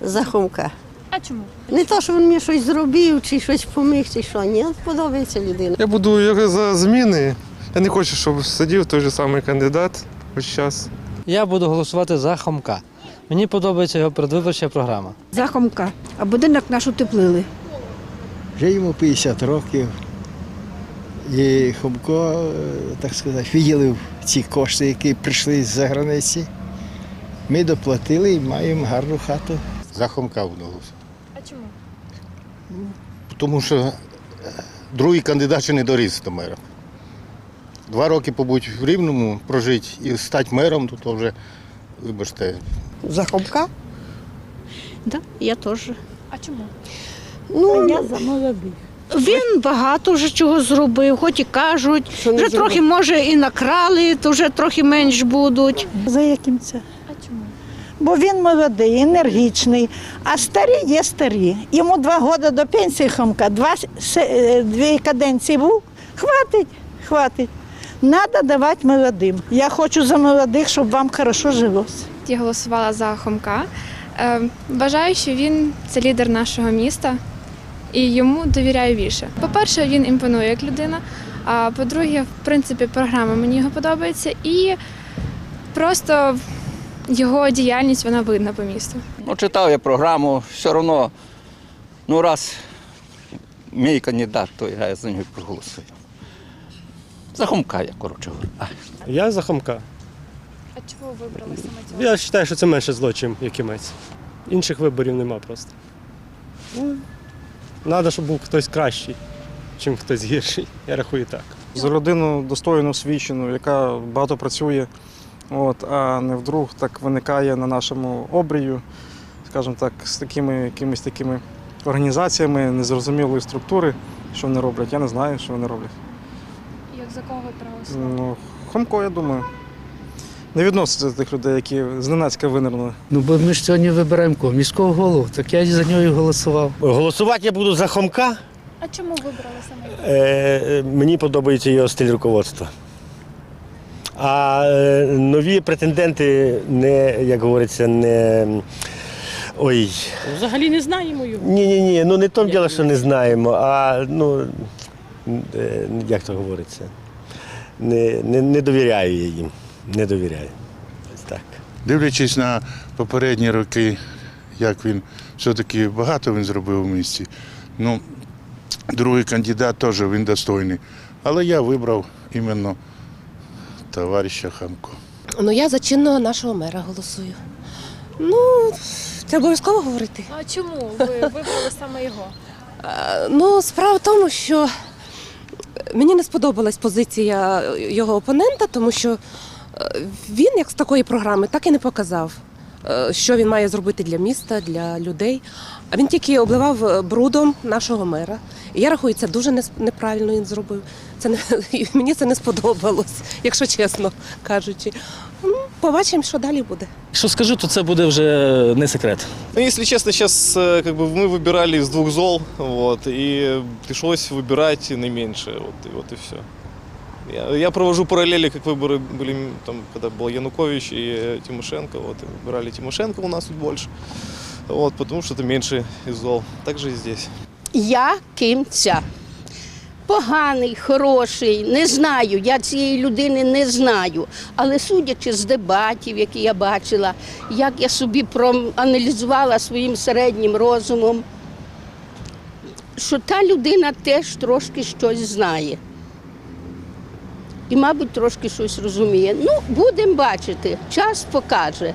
За Хомка. А чому? Не то, що він мені щось зробив, чи щось поміг, чи що. Ні, подобається людина. Я буду як за зміни. Я не хочу, щоб сидів той же самий кандидат весь час. Я буду голосувати за Хомка. Мені подобається його передвиборча програма. За Хомка. А будинок наш утеплили. Вже йому 50 років. І Хомко, е, так сказати, виділив ці кошти, які прийшли з-за границі. Ми доплатили і маємо гарну хату. За Хомка голосувати. А чому? Тому що е, другий кандидат ще не доріс до мера. Два роки побути в Рівному, прожити і стати мером, то, то вже, вибачте, За Хомка? Да, я теж. А чому? Ну, Він багато вже чого зробив, хоч і кажуть. Вже зробив? трохи, може, і накрали, то вже трохи менш будуть. За яким це? Бо він молодий, енергічний, а старі є старі. Йому два роки до пенсії Хомка, два, е, дві каденції був. Хватить, хватить. Треба давати молодим. Я хочу за молодих, щоб вам хорошо жилося. Я голосувала за Хомка. Е, Вважаю, що він це лідер нашого міста і йому довіряю більше. По-перше, він імпонує як людина. А по-друге, в принципі, програма мені його подобається, і просто його діяльність вона видна по місту. Ну, читав я програму, все одно, ну раз мій кандидат, то я за нього проголосую. За Хомка я, коротше говоря. Я за Хомка. А чого вибрали саме цього? Я вважаю, що це менше зло, чим якимець. Інших виборів нема просто. Ну, Треба, щоб був хтось кращий, чим хтось гірший. Я рахую так. За родину достойну, освічену, яка багато працює, от, а не вдруг так виникає на нашому обрію, скажімо так, з такими якимись такими організаціями незрозумілої структури, що вони роблять. Я не знаю, що вони роблять. Як за кого проголосували? Ну, Хомко, я думаю. Не відноситься до тих людей, які зненацька винирнули. Ну, бо ми ж сьогодні вибираємо кого? Міського голову, так я за нього і голосував. Голосувати я буду за Хомка. А чому вибрали саме? Е, мені подобається його стиль руководства. А е, нові претенденти не, як говориться, не. Ой. Взагалі не знаємо його. Ні, ні, ні. Ну не тому діло, що не знаємо, а ну е, як то говориться. Не, не, не довіряю я їм. Не довіряю. Так. дивлячись на попередні роки, як він все-таки багато він зробив у місті. Ну, другий кандидат теж він достойний. Але я вибрав іменно товариша Хамко. Ну, я за чинного нашого мера голосую. Ну, це обов'язково говорити. А чому ви вибрали саме його? Ну, справа в тому, що мені не сподобалась позиція його опонента, тому що е, він, як з такої програми, так і не показав, що він має зробити для міста, для людей. А він тільки обливав е, брудом нашого мера. І я рахую, це дуже нес- неправильно він зробив. Це не, і мені це не сподобалось, якщо чесно кажучи. Ну, побачимо, що далі буде. Що скажу, то це буде вже не секрет. Ну, если честно, сейчас как бы мы выбирали из двух зол, вот, и пришлось выбирать наименьшее, вот, и вот и все. Я, я провожу параллели, как выборы были, там, когда был Янукович и э, Тимошенко, вот, и выбирали Тимошенко у нас тут больше, вот, потому что это меньше из зол. Так же и здесь. Я кимця. Поганий, хороший, не знаю. Я цієї людини не знаю. Але судячи з дебатів, які я бачила, як я собі проаналізувала своїм середнім розумом, що та людина теж трошки щось знає. І, мабуть, трошки щось розуміє. Ну, будемо бачити, час покаже.